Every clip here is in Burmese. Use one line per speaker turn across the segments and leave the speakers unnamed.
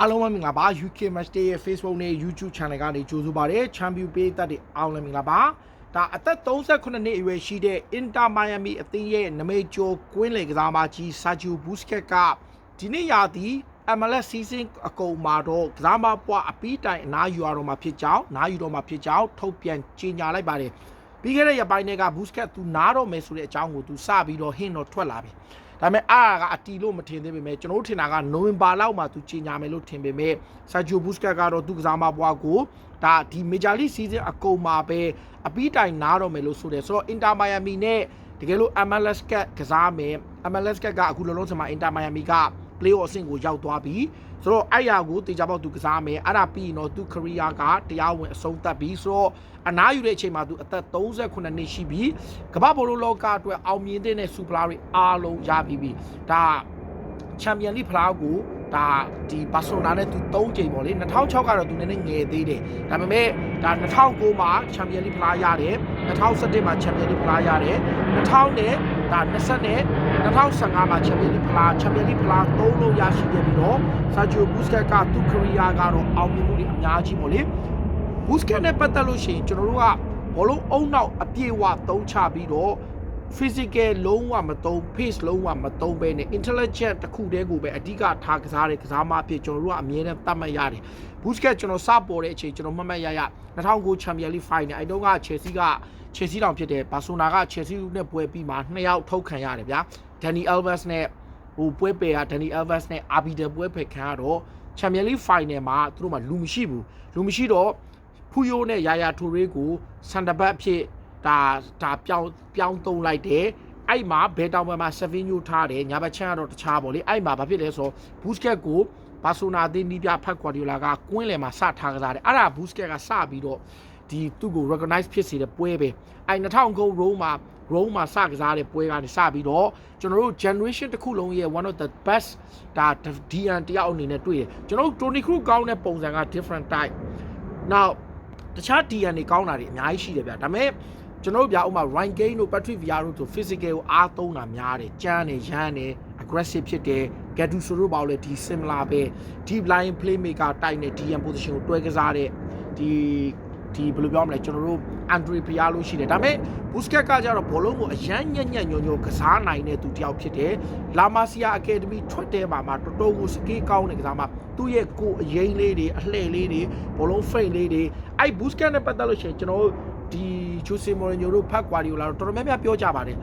အားလုံးပဲမင်္ဂလာပါ UK Match Day ရဲ့ Facebook နဲ့ YouTube Channel ကနေကြိုဆိုပါရစေ။ Champion ပေးသက်တွေအားလုံးမင်္ဂလာပါ။ဒါအသက်38နှစ်အရွယ်ရှိတဲ့ Inter Miami အသင်းရဲ့နမိတ်ကျော်ကွင်းလေကစားမကြီး Sergio Busquets ကဒီနေ့ရာသီ MLS season အကုန်မှာတော့ကစားမပွားအပီးတိုင်အနားယူရတော့မှာဖြစ်ကြောင်းနားယူတော့မှာဖြစ်ကြောင်းထုတ်ပြန်ကြေညာလိုက်ပါတယ်။ပြီးခဲ့တဲ့ရက်ပိုင်းတွေက Busquets သူနားတော့မယ်ဆိုတဲ့အကြောင်းကိုသူစပြီးတော့ဟင်းတော့ထွက်လာပြီ။ ဒါပေမဲ့အားကအတီလို့မထင်သေးပေမဲ့ကျွန်တော်တို့ထင်တာကနိုဝင်ဘာလောက်မှသူကြီးညာမယ်လို့ထင်ပေမဲ့ဆာဂျိုဘူစကတ်ကတော့သူကစားမပွားကိုဒါဒီမေဂျာလိစီးဇင်းအကုန်မှာပဲအပီးတိုင်နားတော့မယ်လို့ဆိုတယ်ဆိုတော့အင်တာမိုင်ယာမီနဲ့တကယ်လို့ MLS ကကစားမယ် MLS ကကအခုလုံးလုံးစမှာအင်တာမိုင်ယာမီက play off အဆင့်ကိုရောက်သွားပြီ ဆိုတော့အဲ့ရာကိုတေချာပေါက်သူကစားမယ်အဲ့ဒါပြီးရင်တော့သူ career ကတရားဝင်အဆုံးသတ်ပြီဆိုတော့အနားယူတဲ့အချိန်မှာသူအသက်38နှစ်ရှိပြီကမ္ဘာဘောလုံးလောကအတွက်အောင်မြင်တဲ့စူပလာတွေအားလုံးရပြီးပြီဒါချန်ပီယံလိဖလားကိုဒါဒီဘာစီလိုနာနဲ့သူ၃ချိန်ပေါ့လေ2006ကတော့သူနည်းနည်းငယ်သေးတယ်ဒါပေမဲ့ဒါ2009မှာချန်ပီယံလိဖလားရတယ်2017မှာချန်ပီယံလိဖလားရတယ်2000နဲ့ဒါ20နဲ့ 2015မှာချန်ပီယံလိဖလားချန်ပီယံလိဖလား၃လုံးရရှိခဲ့ပြီးတော့ဆာဂျီယိုဘူစကက်ကသူ့ခရီးယားကတော့အောင်မြင်မှုတွေအများကြီးပေါ့လေဘူစကက်နဲ့ပတ်သက်လို့ရှိရင်ကျွန်တော်တို့ကဘောလုံးအုံနောက်အပြည့်အဝသုံးချပြီးတော့ physical လုံးဝမသုံး face လုံးဝမသုံးဘဲနဲ့ intelligent တစ်ခုတည်းကိုပဲအဓိကထားကစားတဲ့ကစားမအဖြစ်ကျွန်တော်တို့ကအမြဲတမ်းသတ်မှတ်ရတယ် Busquets ကျွန်တော်စပေါ်တဲ့အချိန်ကျွန်တော်မှတ်မှတ်ရရ2009 Champions League Final အဲ့တုန်းက Chelsea က Chelsea တောင်ဖြစ်တယ် Barcelona က Chelsea နဲ့ပွဲပြီးမှနှစ်ယောက်ထုတ်ခံရတယ်ဗျာ Dani Alves နဲ့ဟိုပွဲပယ်က Dani Alves နဲ့ Arbiter ပွဲပယ်ခံရတော့ Champions League Final မှာသူတို့မှလူမရှိဘူးလူမရှိတော့ဖူယိုနဲ့ယာယာထိုရေးကိုစန်တဘတ်ဖြစ်ဒါဒါပြောင်းပြောင်းသုံးလိုက်တယ်အဲ့မှာဘယ်တောင်ပေါ်မှာ7ညိုထားတယ်ညာဘက်ချမ်းကတော့တခြားပေါ့လေအဲ့မှာဘာဖြစ်လဲဆိုတော့ဘူးစကက်ကိုဘာဆိုနာအသင်းနီးပြဖတ်ကွာဒီယိုလာကကွင်းလယ်မှာစထားကစားတယ်အဲ့ဒါဘူးစကက်ကစပြီးတော့ဒီသူ့ကို recognize ဖြစ်စေတဲ့ပွဲပဲအဲ့2000ကို Rome မှာ Rome မှာစကစားတဲ့ပွဲကနေစပြီးတော့ကျွန်တော်တို့ generation တစ်ခုလုံးရဲ့ one of the best ဒါ DN တယောက်အနေနဲ့တွေ့တယ်ကျွန်တော်တို့ Tony Cruz ကောင်းတဲ့ပုံစံက different type now တခြား DN တွေကောင်းတာတွေအများကြီးရှိတယ်ဗျဒါပေမဲ့ကျွန်တော်တို့ဗျာဥမာ Ryan Kane တို့ Patrick Vieira တို့ဆို physical ကိုအားသုံးတာများတယ်ကြမ်းတယ်ရမ်းတယ် aggressive ဖြစ်တယ် Gattuso တို့ပေါ့လေဒီ similar ပဲ deep line playmaker တိုက်နဲ့ DN position ကိုတွဲကစားတဲ့ဒီ ဒီဘယ်လိုပြောမလဲကျွန်တော်တို့ Andre Pia လို့ရှိတယ်ဒါပေမဲ့ Busquets ကကြတော့ဘောလုံးကိုအရန်ညံ့ညံ့ညွံ့ညွံ့ကစားနိုင်တဲ့သူတယောက်ဖြစ်တယ် La Masia Academy ထွက်တဲ့မှာမှာတော်တော်ကိုစကေးကောင်းတဲ့ကစားမှာသူ့ရဲ့ကိုယ်အရင်လေးတွေအလှည့်လေးတွေဘောလုံး frame လေးတွေအဲ့ Busquets နဲ့ပတ်သက်လို့ရှိရင်ကျွန်တော်တို့ဒီချူစီမိုရီညိုတို့ဖတ်ကွာဒီယိုလာတို့တော်တော်များများပြောကြပါတယ်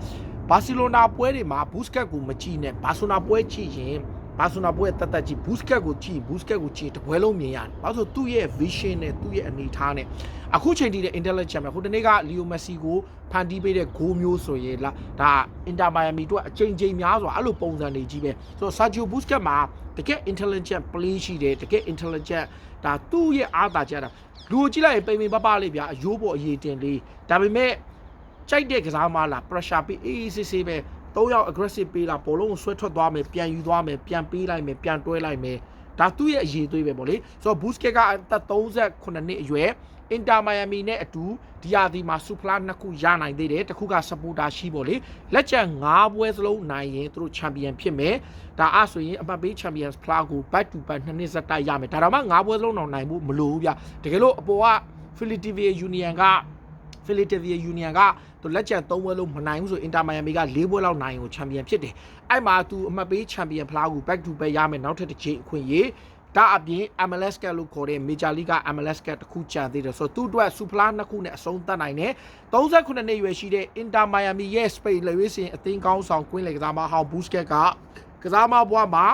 ဘာစီလိုနာပွဲတွေမှာဘူးစကက်ကိုမကြည့်နဲ့ဘာဆိုနာပွဲကြည့်ရင် ဘာဆိုနာပွဲတက်တက်ကြည့်ဘူးစကက်ကိုကြည့်ဘူးစကက်ကိုကြည့်တပွဲလုံးမြင်ရတယ်။ဘာလို့ဆိုသူ့ရဲ့ vision နဲ့သူ့ရဲ့အနေထားနဲ့အခုချိန်ထိတဲ့ intelligent ပဲဟိုတနေ့ကလီယိုမက်ဆီကိုဖန်တီးပေးတဲ့ဂိုးမျိုးဆိုရင်လားဒါအင်တာမိုင်ယာမီတို့အချိန်ချိန်များစွာအဲ့လိုပုံစံတွေကြီးပဲဆိုတော့ဆာဂျီယိုဘူးစကက်မှာတကယ် intelligent play ရှိတယ်တကယ် intelligent ဒါသူ့ရဲ့အားသာချက်တာလူကိုကြည့်လိုက်ရင်ပိန်ပိန်ပပလေးဗျာအယိုးပေါ်အရေးတင်လေးဒါပေမဲ့ကြိုက်တဲ့ကစားမလား pressure ပေးအေးအေးဆေးဆေးပဲ ၃ယောက် aggressive ပေးလာဘောလုံးကိုဆွဲထွက်သွားမယ်ပြန်ယူသွားမယ်ပြန်ပေးလိုက်မယ်ပြန်တွဲလိုက်မယ်ဒါသူ့ရဲ့အရေးသွေးပဲပေါ့လေဆိုတော့ Busquets ကအသက်38နှစ်အရွယ်အင်တာမိုင်ယာမီနဲ့အတူဒီယာဒီမှာစူဖလာနှစ်ခုရနိုင်သေးတယ်တစ်ခုကစပိုတာရှိပေါ့လေလက်ကျန်၅ပွဲစလုံးနိုင်ရင်သူတို့ချန်ပီယံဖြစ်မယ်ဒါအဆိုရင်အမှတ်ပေးချန်ပီယံဖလားကို back to back နှစ်နှစ်စက်တိုက်ရမယ်ဒါတော့မှ၅ပွဲစလုံးတော့နိုင်ဖို့မလိုဘူးဗျတကယ်လို့အပေါ်က Philadelphia Union က Philadelphia Union က သူလက်ကျန်၃ပွဲလုံးမနိုင်ဘူးဆိုအင်တာမိုင်ယာမီက၄ပွဲလောက်နိုင်ကိုချန်ပီယံဖြစ်တယ်အဲ့မှာသူအမှတ်ပေးချန်ပီယံဖလားကို back to back ရမယ်နောက်ထပ်တစ်ချိန်အခွင့်အရေးဒါအပြင် MLS Cup လို့ခေါ်တဲ့ Major League က MLS Cup တစ်ခုကျန်သေးတယ်ဆိုတော့သူ့အတွက်စူဖလာနှစ်ခုနဲ့အဆုံးသတ်နိုင်တယ်38နှစ်ရွယ်ရှိတဲ့ Inter Miami ရဲ့ Spain လေဝေးစင်အသင်းကောင်းဆောင်ကွင်းလေကစားမဟောင်း Busquets ကကစားမဘွားမှာ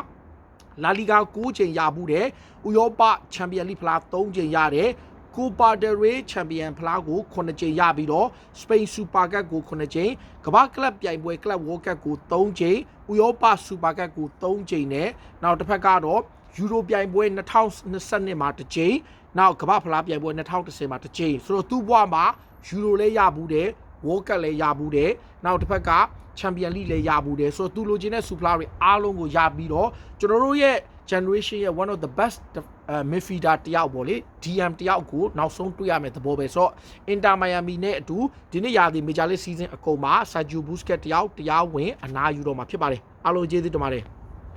လာလီဂါ9ချိန်ရဘူးတယ်ဥရောပချန်ပီယံလိဖလား3ချိန်ရတယ် ကိုပါဒရေချန်ပီယံဖလားကို9ချိန်ရပြီးတော့စပိန်စူပါကတ်ကို9ချိန်ကမ္ဘာကလပ်ပြိုင်ပွဲကလပ်ဝေါ်ကတ်ကို3ချိန်ဥရောပစူပါကတ်ကို3ချိန်နဲ့နောက်တစ်ဖက်ကတော့ယူရိုပြိုင်ပွဲ2022မှာတစ်ချိန်နောက်ကမ္ဘာဖလားပြိုင်ပွဲ2010မှာတစ်ချိန်ဆိုတော့သူ့ဘွားမှာယူရိုလည်းရဘူးတယ်ဝေါ်ကတ်လည်းရဘူးတယ်နောက်တစ်ဖက်ကချန်ပီယံလိလည်းရဘူးတယ်ဆိုတော့သူလိုချင်တဲ့စူဖလာတွေအားလုံးကိုရပြီးတော့ကျွန်တော်တို့ရဲ့ generation ရဲ့ one of the best uh, midfielder တယောက်ပေါ့လေ DM တယောက်ကိုနောက်ဆုံးတွေ့ရမယ်သဘောပဲဆိုတော့ Inter Miami နဲ့အတူဒီနေ့ရာသီ Major League Season အကုန်မှာ Sergio Busquets တယောက်တရားဝင်အနားယူတော့မှာဖြစ်ပါတယ်အားလုံးကျေးဇူးတင်ပါတယ်